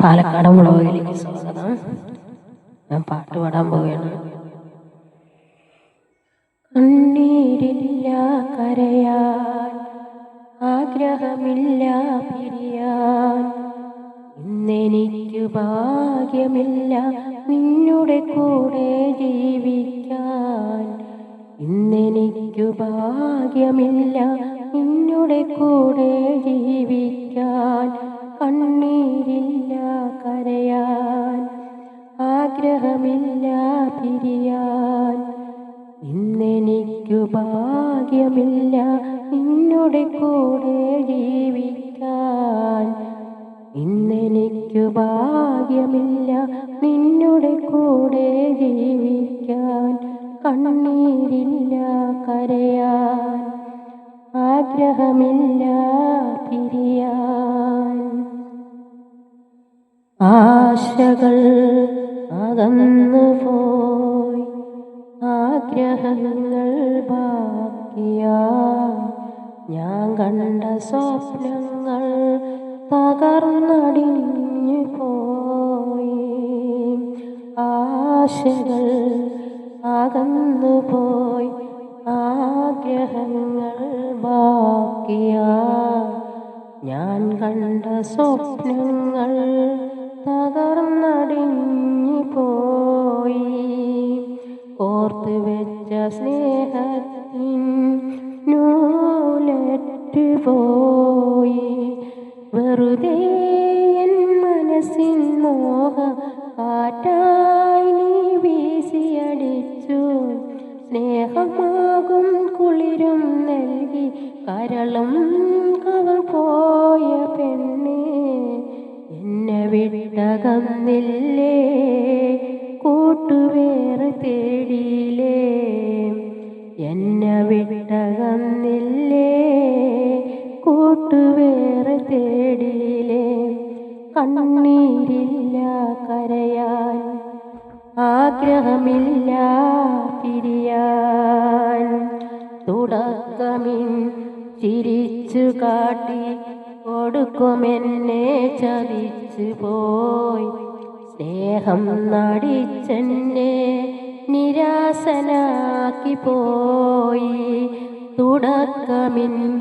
പാലക്കാട് മുളകിലേക്ക് സ്വാഗതം ഞാൻ പാട്ട് പാടാൻ പോവുകയാണ്. കണ്ണീരില്ല കരയാൻ ആഗ്രഹമില്ല പിരിയാൻ. ഇന്നെനിക്ക് ഭാഗ്യമില്ല നിന്നുടെ കൂടെ ജീവിക്കാൻ. ഇന്നെനിക്ക് ഭാഗ്യമില്ല നിന്നുടെ കൂടെ ജീവിക്കാൻ ആഗ്രഹമില്ല പിരിയാൻ. ഇന്നെനിക്കു ഭാഗ്യമില്ല നിന്നോട് കൂടെ ജീവിക്കാൻ. ഇന്നെനിക്കു ഭാഗ്യമില്ല നിന്നോട് കൂടെ ജീവിക്കാൻ. കണ്ണീരില്ല കരയാൻ. ആഗ്രഹമില്ല പിരിയാൻ. ആശകൾ അകന്നു പോയി ആഗ്രഹങ്ങൾ ബാക്കിയാ ഞാൻ കണ്ട സ്വപ്നങ്ങൾ തകർന്നടിഞ്ഞു പോയി ആശകൾ അകന്നു പോയി ആഗ്രഹങ്ങൾ ബാക്കിയാ ഞാൻ കണ്ട സ്വപ്നങ്ങൾ തകർന്നടിഞ്ഞു ഓർത്ത് വെച്ച സ്നേഹത്തിൻ നൂലറ്റ് പോയി. വെറുതെ എൻ മനസ്സിൻ മോഹ കാറ്റായി നീ വീശിയടിച്ചു. സ്നേഹമാകും കുളിരും നൽകി. കരളും കവർ പോയ പെണ്ണേ എന്നെ വിട്ടകന്നില്ലേ? കൂട്ടുവേറെ തേടിയില്ലേ? എന്നെ വിട്ടകന്നില്ലേ കൂട്ടുവേറെ തേടിയില്ലേ? കണ്ണീരില്ല കരയാൻ ആഗ്രഹമില്ല പിരിയാൻ. തുടക്കമിൻ ചിരിച്ചു കാട്ടി കൊടുക്കുമെന്നെ ചതിച്ചു പോയി. സ്നേഹം നടിച്ചെന്നെ നിരാശനാക്കി പോയി. തുടക്കമിൻ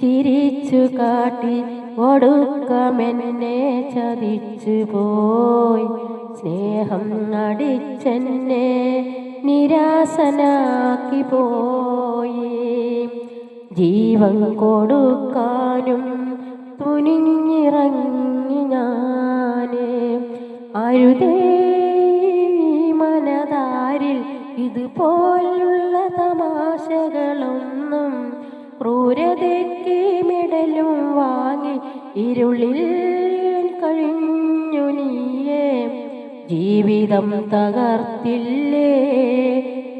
ചിരിച്ചു കാട്ടി ഒടുക്കമെന്നെ ചതിച്ചു പോയി. സ്നേഹം നടിച്ചെന്നെ നിരാശനാക്കി പോയി. ജീവൻ കൊടുക്കാനും തുനിഞ്ഞിറങ്ങി ഞാൻ അരുതേ മനതാരിൽ ഇതുപോലുള്ള തമാശകളൊന്നും ക്രൂരതയ്ക്ക് മെഡലും വാങ്ങി ഇരുളിൽ കഴിഞ്ഞു നീയേ. ജീവിതം തകർത്തില്ലേ?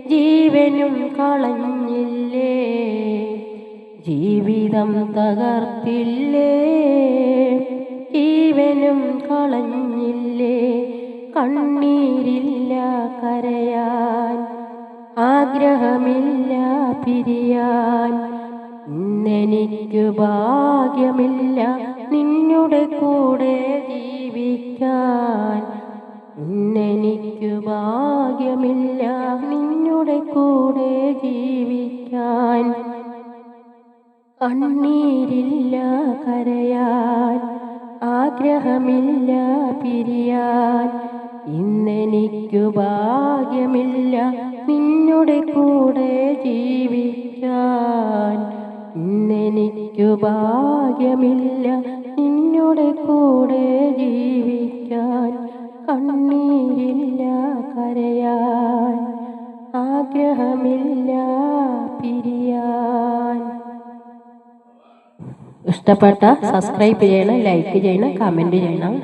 ജീവനും കളഞ്ഞില്ലേ? ജീവിതം തകർത്തില്ലേ? ജീവനും കളഞ്ഞില്ലേ? കണ്ണീരില്ല കരയാൻ ആഗ്രഹമില്ല പിരിയാൻ. ഇന്നെനിക്ക് ഭാഗ്യമില്ല നിന്നുടെ കൂടെ ജീവിക്കാൻ. ഇന്നെനിക്ക് ഭാഗ്യമില്ല നിന്നുടെ കൂടെ ജീവിക്കാൻ. കണ്ണീരില്ല കരയാൻ ആഗ്രഹമില്ല പിരിയാൻ. ഇന്നെനിക്കു ഭാഗ്യമില്ല നിന്നുടെ കൂടെ ജീവിക്കാൻ. ഇന്നെനിക്കു ഭാഗ്യമില്ല നിന്നുടെ കൂടെ ജീവിക്കാൻ ഇഷ്ടപ്പെട്ട സബ്സ്ക്രൈബ് ചെയ്യണം ലൈക്ക് ചെയ്യണം കമന്റ് ചെയ്യണം.